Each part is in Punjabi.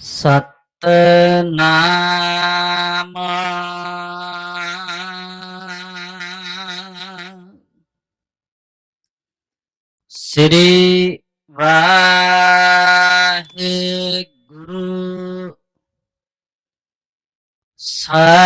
ਸਤਨਾਮ ਸ੍ਰੀ ਵਾਹਿਗੁਰੂ ਸਾਹਿਬ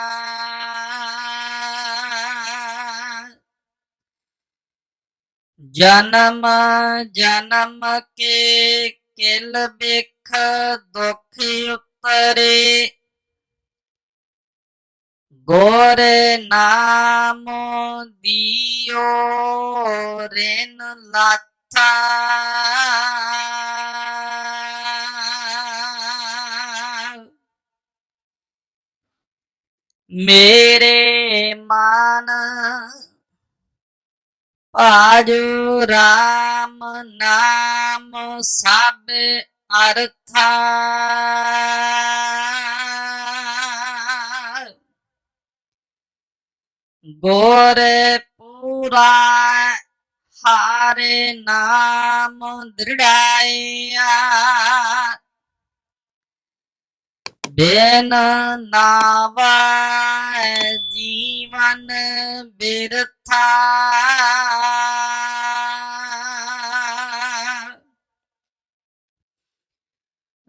ਜਨਮ ਜਨਮ ਕੇ ਕਿਲ ਬਿਖ ਦੁਖ ਉਤਰੇ। ਗੋਰੇ ਨਾਮ ਦਿਓ ਰੇਨ ਲਾਥਾ। ਮੇਰੇ ਮਨ ਆਜੂ ਰਾਮ ਨਾਮ ਸਭ ਅਰਥਾ। ਗੋਰ ਪੂਰਾ ਹਾਰੇ ਨਾਮ ਦ੍ਰਿੜਾਇਆ। ਬੇਨ ਨਾਵਾ ਬਿਰਥਾ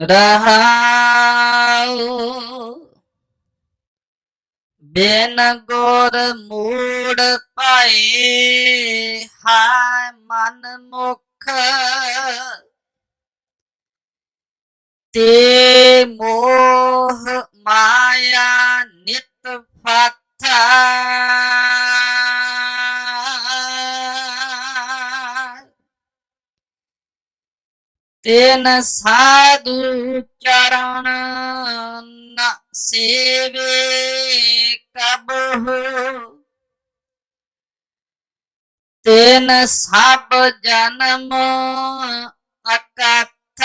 ਰਹਾਉ ਬਿਨ ਗੁਰ ਮੂੜ ਪਾਏ ਹਾय ਮਨ ਮੁਖ ਤੇ ਮੋਹ ਮਾਇਆ ਨਿਤ ਫਾਥਾ ਤੈਨ ਸਾਧੂ ਚਰਨ ਨ ਸੇਵੇ ਕਬਹੁ। ਤੈਨ ਸਭ ਜਨਮ ਅਕਥ।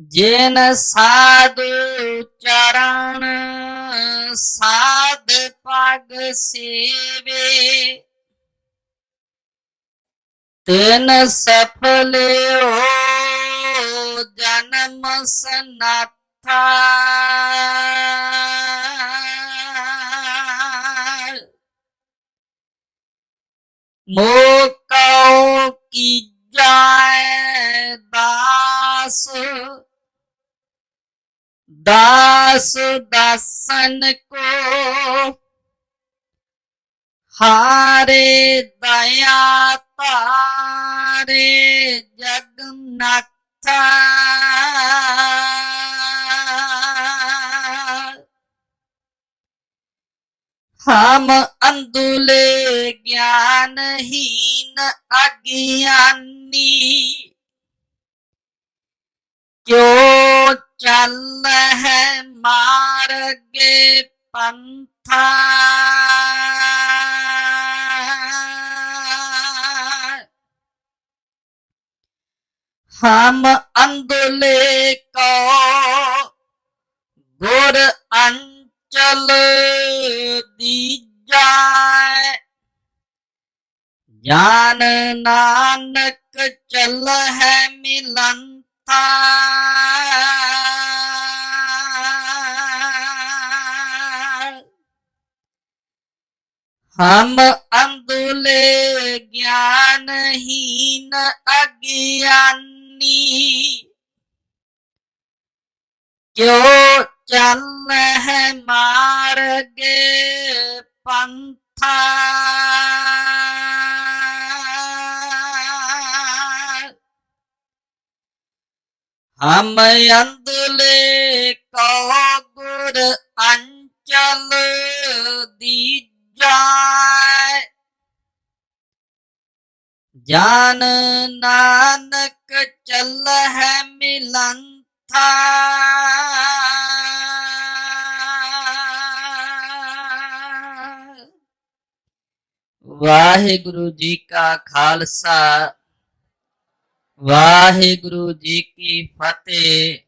ਜੇਨ ਸਾਧੂ ਚਰਨ ਸਾਧ ਪਗ ਸੇਵੇ। ਤਿਨ ਸਫਲ ਜਨਮ ਸਨਾਥਾ। ਮੋਕਉ ਕੀ ਜਾਏ ਦਾਸ ਦਾਸਨ ਕੋ ਹਾਰੇ ਦਇਆ ਤਾਰੇ ਜਗਨਨਾਥਾ ਹਮ ਅੰਦੁਲੇ ਗਿਆਨਹੀਨ ਅਗਿਆਨੀ ਕਿਉ ਚੱਲ ਹੈ ਮਾਰਗੇ ਪੰਥਾ ਹਮ ਅੰਦਲੇ ਕੋ ਗੁਰ ਅੰਚਲ ਦੀਜੈ ਜਾਨ ਨਾਨਕ ਚੱਲ ਹੈ ਮਿਲੰਤਾ ਹਮ ਅੰਦੁਲੇ ਗਿਆਨਹੀਨ ਅਗਿਆਨੀ। ਕਿਉ ਚੱਲ ਹੈ ਮਾਰਗੇ ਪੰਥਾ? ਹਮ ਅੰਦਲੇ ਕੋ ਗੁਰ ਅੰਚਲ ਦੀ ਦੀਜੈ ਜਾਨ ਨਾਨਕ ਚੱਲ ਹੈ ਮਿਲੰਥਾ। ਵਾਹਿਗੁਰੂ ਜੀ ਕਾ ਖਾਲਸਾ। ਵਾਹਿਗੁਰੂ ਜੀ ਕੀ ਫਤਿਹ।